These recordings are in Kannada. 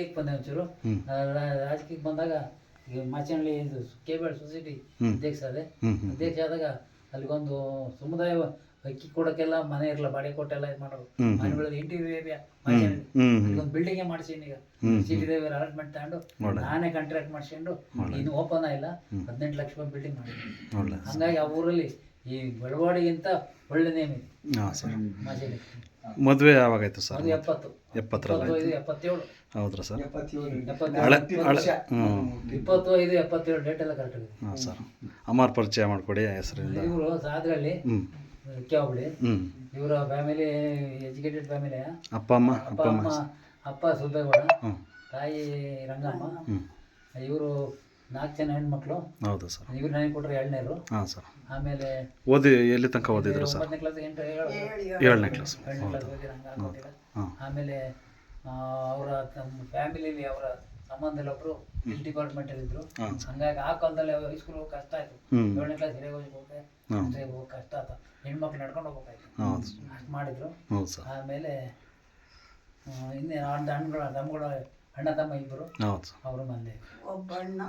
ರಾಜಕೀಯಕ್ಕೆ ಬಂದೆ ಒಂಚೂರು. ರಾಜಕೀಯಕ್ಕೆ ಬಂದಾಗ ಮಾಚನಹಳ್ಳಿ ಇದು ಕೇಬಲ್ ಸೊಸೈಟಿ. ಅಧ್ಯಕ್ಷ ಅದೇ. ಅಧ್ಯಕ್ಷ ಆದಾಗ ಅಲ್ಲಿಗೊಂದು ಸಮುದಾಯ ಅಕ್ಕಿ ಕೊಡೋಕ್ಕೆಲ್ಲ ಮನೆ ಇರಲ್ಲ ಬಾಡಿಗೆ ಕೊಟ್ಟೆಲ್ಲ ಇದು ಮಾಡೋರು. ಮನೆಗಳಲ್ಲಿ ಇಂಟೀರಿಯರ್ ಏರಿಯಾ ಒಂದು ಬಿಲ್ಡಿಂಗ್ ಮಾಡ್ಸೀನಿ ಈಗ. ಸಿಟಿ ದೇವರ ಅಲಾಟ್ಮೆಂಟ್ ತಗೊಂಡು ನಾನೇ ಕಾಂಟ್ರಾಕ್ಟ್ ಮಾಡ್ಸ್ಕೊಂಡು ಇನ್ನು ಓಪನ್ ಆಗಿಲ್ಲ. ಹದಿನೆಂಟು ಲಕ್ಷ ರೂಪಾಯಿ ಬಿಲ್ಡಿಂಗ್ ಮಾಡಿದ್ದೀನಿ. ಹಂಗಾಗಿ ಆ ಊರಲ್ಲಿ ಈ ಬಡವಾಡಿಗಿಂತ ಒಳ್ಳೆ ನೇಮ್ ಇದೆ. ಹಾಂ ಸರ್. ಮದುವೆ ಯಾವಾಗಾಯ್ತು ಸರ್? ಎಪ್ಪತ್ತು. ಎಪ್ಪತ್ತರಲ್ಲಿ ಇಪ್ಪತ್ತೈದು ಎಪ್ಪತ್ತೇಳು. ಹೌದ್ರಾ ಸರ್? ಎಪ್ಪತ್ತೇಳು. ಹಳೆ ಹಳೆ ಹ್ಞೂ ಇಪ್ಪತ್ತು ಐದು ಎಪ್ಪತ್ತೇಳು ಡೇಟ್ ಎಲ್ಲ ಕರೆಕ್ಟ್ ಆಗಿದೆ. ಹಾಂ ಸರ್. ಅಮ್ಮಾರ್ ಪರಿಚಯ ಮಾಡಿಕೊಡಿ ಹೆಸರಿಂದ. ಇವರು ಸಾದ್ರಲ್ಲಿ ಹ್ಞೂ ಕ್ಯಾವಳಿ ಹ್ಞೂ ಇವರ ಫ್ಯಾಮಿಲಿ ಎಜುಕೇಟೆಡ್ ಫ್ಯಾಮಿಲಿ ಅಪ್ಪ ಅಮ್ಮ ಅಪ್ಪ ಅಮ್ಮ. ಅಪ್ಪ ಸುಬ್ಬೇಗೌಡ ಹ್ಞೂ ತಾಯಿ ರಂಗಮ್ಮ. ನಾಲ್ಕು ಜನ ಹೆಣ್ಮಕ್ಳು. ಹೌದು ಸರ್. ಇವ್ರು ನನಗೆ ಕೊಟ್ಟರೆ ಎರಡನೇರು ಹಾಂ ಸರ್. ಆಮೇಲೆ ಓದಿ ಎಲ್ಲಿ ತನಕ ಓದಿದ್ರು ಸರ್? ಒಂಬತ್ತನೇ ಕ್ಲಾಸ್ ಎಂಟು ಏಳನೇ ಕ್ಲಾಸ್ ಏಳನೇ ಆಮೇಲೆ ಅವರ ತಮ್ಮ ಫ್ಯಾಮಿಲಿಲಿ ಅವರ ಸಂಬಂಧದಲ್ಲಿ ಒಬ್ಬರು ಹಿಲ್ ಡಿಪಾರ್ಟ್ಮೆಂಟಲ್ಲಿ ಇದ್ರು. ಹಂಗಾಗಿ ಆ ಕಾಲದಲ್ಲಿ ಸ್ಕೂಲ್ ಹೋಗಿ ಕಷ್ಟ ಆಯ್ತು. ಏಳನೇ ಕ್ಲಾಸ್ ಹಿರಿಯ ಹೋಗಿ ಅಂದ್ರೆ ಹೋಗಿ ಕಷ್ಟ ಆಯ್ತು. ಹೆಣ್ಮಕ್ಳು ನಡ್ಕೊಂಡು ಹೋಗ್ಬೇಕಾಯ್ತು. ಅಷ್ಟು ಮಾಡಿದ್ರು. ಆಮೇಲೆ ಇನ್ನೇನು ಹಣ್ಣುಗಳ ತಮ್ಮಗಳ ಅಣ್ಣ ತಮ್ಮ ಇಬ್ಬರು ಹೌದು ಸರ್ ಅವರು ಮಂದೆ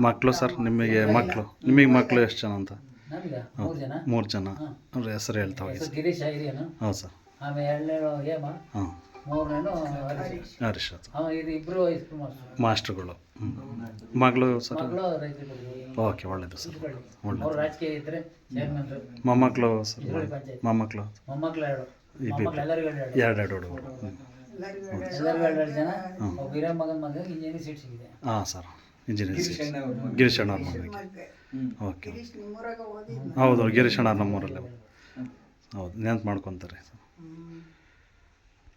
ಮಕ್ಕಳು ಸರ್ ನಿಮಗೆ ಮಕ್ಕಳು ನಿಮಗೆ ಮಕ್ಕಳು ಎಷ್ಟು ಜನ ಅಂತ? ನಮ್ಗೆ ಮೂರು ಜನ. ಮೂರು ಜನ. ಅವ್ರ ಹೆಸರು ಹೇಳ್ತಾ ಹೋಗಿ ಸರ್. ಗಿರೀಶ್ ಹಿರಿಯನು. ಹೌದು ಸರ್. ಆಮೇಲೆ ಎರಡನೇಳು ಹೇಮ. ಹಾಂ. ಮೂರನೇನು ಹರೀಶ್. ಹರೀಶ್ ಅದು ಅವ ಇದು ಇಬ್ಬರು ಹೈಸ್ಕೂಲ್ ಮಾಸ್ಟರ್ ಮಾಸ್ಟ್ರುಗಳು. ಹ್ಞೂ ಮಗಳು ಸರ್? ಮಕ್ಕಳು ರೈತರು ಓಕೆ ಒಳ್ಳೇದು ಸರ್. ಒಳ್ಳೆದು. ರಾಜಕೀಯ ಇದ್ರೆ ಚೇರ್ಮನ್ ಮೊಮ್ಮಕ್ಕಳು ಸರ್? ಪಂಚಾಯತ್. ಮೊಮ್ಮಕ್ಕಳು ಮೊಮ್ಮಕ್ಳು ಎರಡು. ಇಬ್ಬಿಬ್ರು. ಮೊಮ್ಮಕ್ಳು ಎಲ್ಲರಿಗೂ ಎರಡು. ಎರಡೆರಡು ಹುಡುಗರು. ಹ್ಞೂ ಎಲ್ಲರಿಗೂ ಜನ ಒಬ್ಬ ಹಿರಿಯ ಮಗನ ಮಗ ಇಂಜಿನಿಯರಿಂಗ್ ಸೀಟ್ ಸಿಗಿದೆ. ಹಾಂ ಸರ್. Engineering seat. ಗಿರೀಶ್ ಅಣ್ಣ ಅವ್ರ ಮಗಳಿಗೆ ಓಕೆ. ಹೌದು ಗಿರೀಶ್ ಅಣ್ಣ ನಮ್ಮೂರಲ್ಲೇ. ಹೌದು ನೆನಪು ಮಾಡ್ಕೊತಾರೆ. ಸರ್